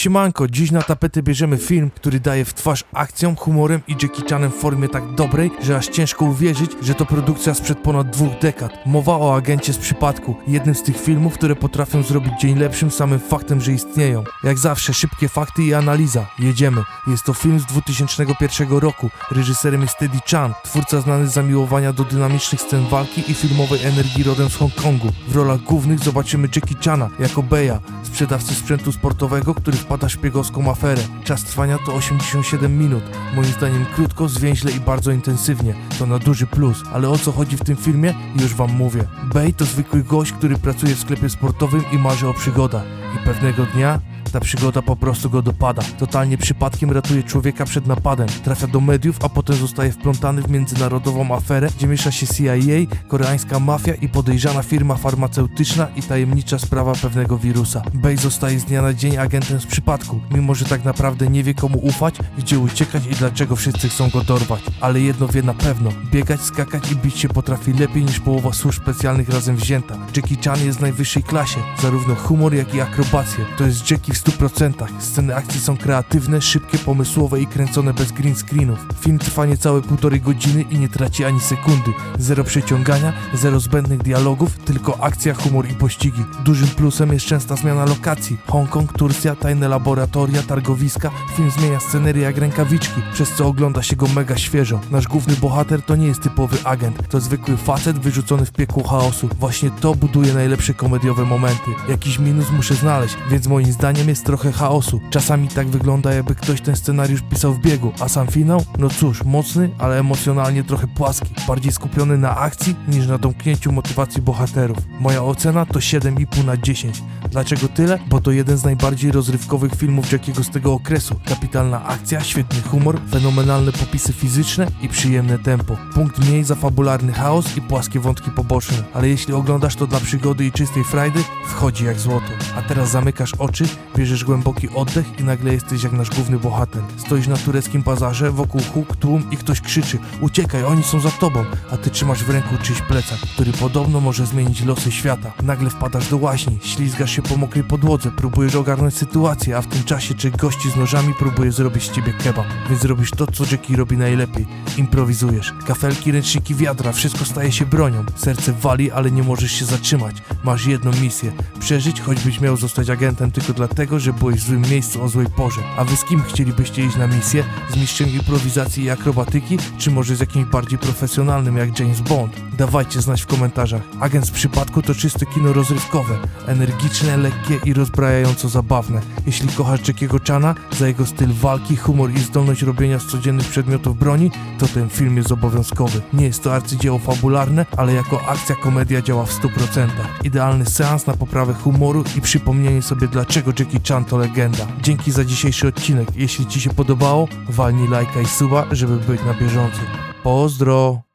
Siemanko, dziś na tapetę bierzemy film, który daje w twarz akcją, humorem i Jackie Chanem w formie tak dobrej, że aż ciężko uwierzyć, że to produkcja sprzed ponad dwóch dekad. Mowa o agencie z przypadku, jednym z tych filmów, które potrafią zrobić dzień lepszym samym faktem, że istnieją. Jak zawsze, szybkie fakty i analiza. Jedziemy. Jest to film z 2001 roku. Reżyserem jest Teddy Chan, twórca znany z zamiłowania do dynamicznych scen walki i filmowej energii rodem z Hongkongu. W rolach głównych zobaczymy Jackie Chana jako Beja, sprzedawcy sprzętu sportowego, który wpada w szpiegowską aferę. Czas trwania to 87 minut. Moim zdaniem krótko, zwięźle i bardzo intensywnie. To na duży plus. Ale o co chodzi w tym filmie? Już wam mówię. Bey to zwykły gość, który pracuje w sklepie sportowym i marzy o przygodach. I pewnego dnia ta przygoda po prostu go dopada. Totalnie przypadkiem ratuje człowieka przed napadem. Trafia do mediów, a potem zostaje wplątany w międzynarodową aferę, gdzie miesza się CIA, koreańska mafia i podejrzana firma farmaceutyczna i tajemnicza sprawa pewnego wirusa. Bey zostaje z dnia na dzień agentem z przypadku, mimo że tak naprawdę nie wie komu ufać, gdzie uciekać i dlaczego wszyscy chcą go dorwać. Ale jedno wie na pewno, biegać, skakać i bić się potrafi lepiej niż połowa służb specjalnych razem wzięta. Jackie Chan jest w najwyższej klasie, zarówno humor jak i akrobacje. To jest Jackie w 100%. Sceny akcji są kreatywne, szybkie, pomysłowe i kręcone bez green screenów. Film trwa niecałe półtorej godziny i nie traci ani sekundy. Zero przeciągania, zero zbędnych dialogów, tylko akcja, humor i pościgi. Dużym plusem jest częsta zmiana lokacji. Hongkong, Turcja, tajne laboratoria, targowiska. Film zmienia scenerię jak rękawiczki, przez co ogląda się go mega świeżo. Nasz główny bohater to nie jest typowy agent, to zwykły facet wyrzucony w piekło chaosu. Właśnie to buduje najlepsze komediowe momenty. Jakiś minus muszę znaleźć, więc moim zdaniem jest trochę chaosu. Czasami tak wygląda, jakby ktoś ten scenariusz pisał w biegu, a sam finał? No cóż, mocny, ale emocjonalnie trochę płaski. Bardziej skupiony na akcji niż na domknięciu motywacji bohaterów. Moja ocena to 7,5 na 10. Dlaczego tyle? Bo to jeden z najbardziej rozrywkowych filmów Jackiego z tego okresu. Kapitalna akcja, świetny humor, fenomenalne popisy fizyczne i przyjemne tempo. Punkt mniej za fabularny chaos i płaskie wątki poboczne. Ale jeśli oglądasz to dla przygody i czystej frajdy, wchodzi jak złoto. A teraz zamykasz oczy, bierzesz głęboki oddech i nagle jesteś jak nasz główny bohater. Stoisz na tureckim bazarze, wokół huk, tłum i ktoś krzyczy Uciekaj, oni są za tobą, a ty trzymasz w ręku czyjś plecak, który podobno może zmienić losy świata. Nagle wpadasz do łaźni, ślizgasz się po mokrej podłodze, próbujesz ogarnąć sytuację, a w tym czasie czy gości z nożami próbuje zrobić z ciebie kebab. Więc robisz to, co Jackie robi najlepiej. Improwizujesz. Kafelki, ręczniki, wiadra, wszystko staje się bronią. Serce wali, ale nie możesz się zatrzymać. Masz jedną misję. Przeżyć, choćbyś miał zostać agentem tylko dlatego, że byłeś w złym miejscu o złej porze. A wy z kim chcielibyście iść na misję? Z mistrzem improwizacji i akrobatyki? Czy może z jakimś bardziej profesjonalnym jak James Bond? Dawajcie znać w komentarzach. Agent z przypadku to czyste kino rozrywkowe. Energiczne, lekkie i rozbrajająco zabawne. Jeśli kochasz Jackiego Chana za jego styl walki, humor i zdolność robienia z codziennych przedmiotów broni, to ten film jest obowiązkowy. Nie jest to arcydzieło fabularne, ale jako akcja komedia działa w 100%. Idealny seans na poprawę humoru i przypomnienie sobie dlaczego Jackie Chan to legenda. Dzięki za dzisiejszy odcinek. Jeśli Ci się podobało, walnij lajka i suba, żeby być na bieżąco. Pozdro!